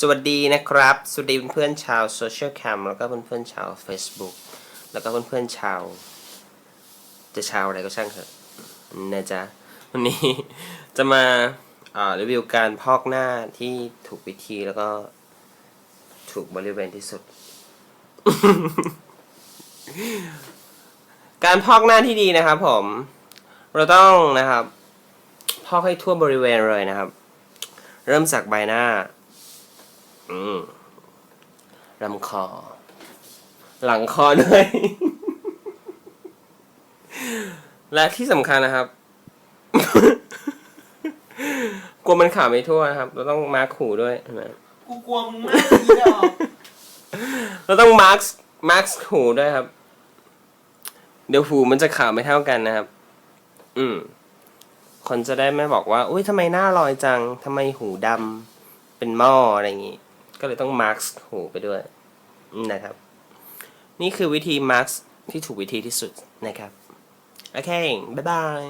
สวัสดีนะครับ สวัสดีเพื่อนๆชาวโซเชียลแคมแล้วก็เพื่อนๆชาว Facebook แล้วก็เพื่อนๆชาว จะชาวอะไรก็ช่างเถอะนะจ๊ะ วันนี้จะมาอ่ารีวิวการพอกหน้าที่ถูกวิธีแล้วก็ถูกบริเวณที่สุด การพอกหน้าที่ดีนะครับผม เราต้องนะครับ พอกให้ทั่วบริเวณเลยนะครับ เริ่มจากใบหน้า อืมลำคอ หลังคอด้วย และที่สำคัญนะครับ กลัวมันขาไม่ทั่วนะครับ เราต้องมาร์คหูด้วยเห็นไหมกูกลัวมึงมากอีดอกเราต้องมาร์คมาร์คหูด้วยครับ เดี๋ยวหูมันจะขาวไม่เท่ากันนะครับ อืม คนจะได้ไม่บอกว่า อุ้ยทำไมหน้าลอยจังทำไมหูดำเป็นหม้ออะไรอย่างงี้ ก็เลยต้องมาร์คหูไปด้วยนะครับ นี่คือวิธีมาร์คที่ถูกวิธีที่สุดนะครับ โอเค บ๊ายบาย